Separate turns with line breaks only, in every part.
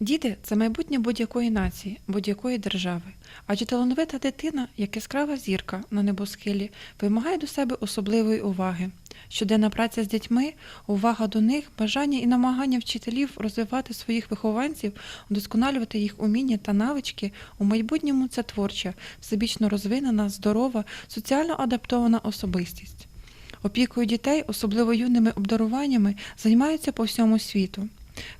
Діти це майбутнє будь-якої нації, будь-якої держави. Адже талановита дитина, як яскрава зірка на небосхилі, вимагає до себе особливої уваги. Щоденна праця з дітьми, увага до них, бажання і намагання вчителів розвивати своїх вихованців, удосконалювати їх уміння та навички у майбутньому це творча, всебічно розвинена, здорова, соціально адаптована особистість. Опікою дітей, особливо юними обдаруваннями, займаються по всьому світу.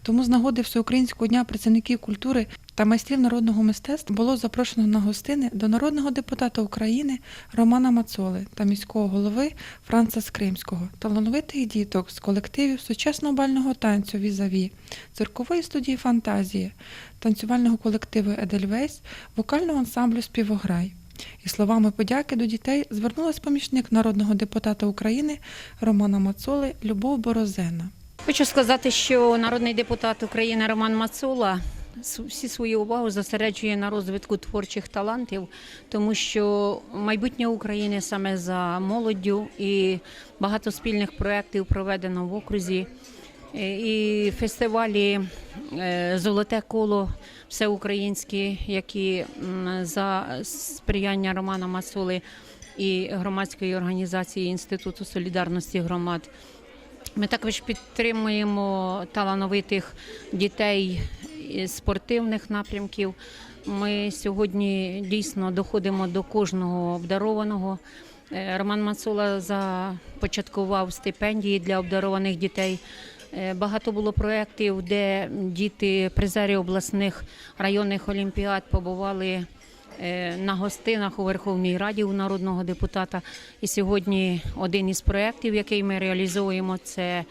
Тому з нагоди Всеукраїнського дня працівників культури та майстрів народного мистецтва було запрошено на гостини до народного депутата України Романа Мацоли та міського голови Франца Скримського, талановитих діток з колективів сучасного бального танцю Візаві, циркової студії Фантазія, танцювального колективу Едельвейс, вокального ансамблю Співограй. І словами подяки до дітей звернулась помічник народного депутата України Романа Мацоли Любов Борозена.
Хочу сказати, що народний депутат України Роман Мацула всі свою увагу зосереджує на розвитку творчих талантів, тому що майбутнє України саме за молоддю і багато спільних проєктів проведено в окрузі. Е, І фестивалі е, Золоте коло всеукраїнські, які за сприяння Романа Мацули і громадської організації Інституту солідарності громад ми також підтримуємо талановитих дітей спортивних напрямків. Ми сьогодні дійсно доходимо до кожного обдарованого. Е, Роман Мацула започаткував стипендії для обдарованих дітей. Е, Багато було проєктів, де діти, призери обласних районних олімпіад побували на гостинах у Верховній Раді у народного депутата. І сьогодні один із проєктів, який ми реалізуємо, це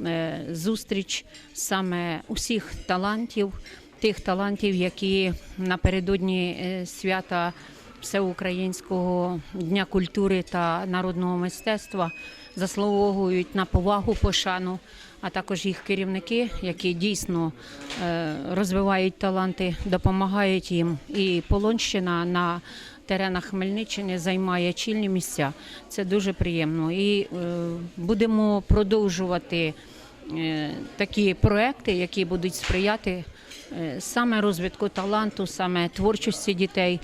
е, зустріч саме усіх талантів, тих талантів, які напередодні е, свята Всеукраїнського дня культури та народного мистецтва заслуговують на повагу, пошану, а також їх керівники, які дійсно е, розвивають таланти, допомагають їм. І Полонщина на теренах Хмельниччини займає чільні місця. Це дуже приємно. І е, будемо продовжувати е, такі проекти, які будуть сприяти саме розвитку таланту, саме творчості дітей.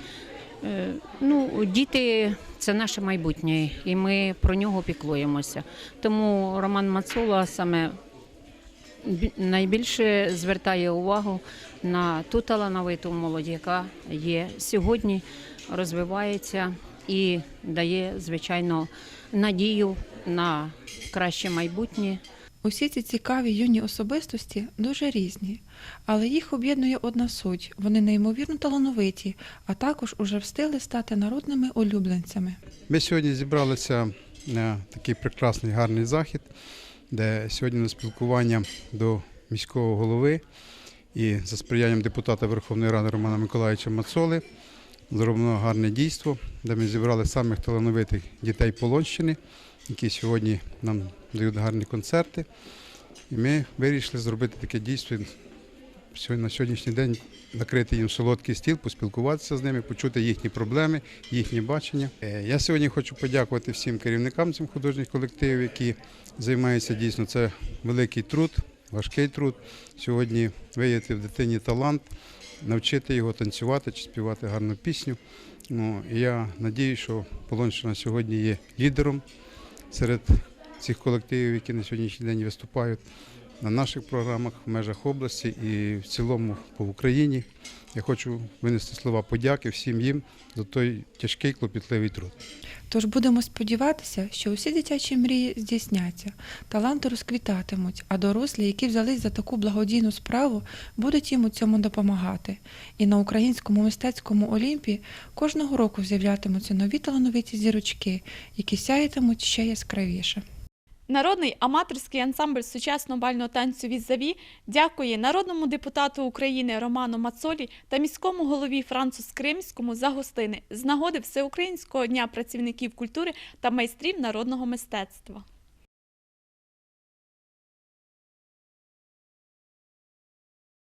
Е, Ну, діти це наше майбутнє, і ми про нього піклуємося. Тому Роман Мацула саме найбільше звертає увагу на ту талановиту молодь, яка є сьогодні, розвивається і дає, звичайно, надію на краще майбутнє.
Усі ці цікаві юні особистості дуже різні, але їх об'єднує одна суть. Вони неймовірно талановиті, а також уже встигли стати народними улюбленцями.
Ми сьогодні зібралися на такий прекрасний гарний захід, де сьогодні на спілкування до міського голови і за сприянням депутата Верховної Ради Романа Миколаївича Мацоли зроблено гарне дійство, де ми зібрали самих талановитих дітей Полонщини, які сьогодні нам дають гарні концерти. І ми вирішили зробити таке дійство на сьогоднішній день накрити їм солодкий стіл, поспілкуватися з ними, почути їхні проблеми, їхні бачення. Е, Я сьогодні хочу подякувати всім керівникам цих художніх колективів, які займаються дійсно. Це великий труд, важкий труд. Сьогодні виявити в дитині талант, навчити його танцювати чи співати гарну пісню. Ну, я надію, що Полонщина сьогодні є лідером серед цих колективів, які на сьогоднішній день виступають на наших програмах в межах області і в цілому по Україні. Я хочу винести слова подяки всім їм за той тяжкий клопітливий труд.
Тож будемо сподіватися, що усі дитячі мрії здійсняться, таланти розквітатимуть, а дорослі, які взялись за таку благодійну справу, будуть їм у цьому допомагати. І на українському мистецькому олімпі кожного року з'являтимуться нові талановиті зірочки, які сяятимуть ще яскравіше.
Народний аматорський ансамбль сучасного бального танцю «Візаві» дякує народному депутату України Роману Мацолі та міському голові Францу Скримському за гостини з нагоди Всеукраїнського дня працівників культури та майстрів народного мистецтва.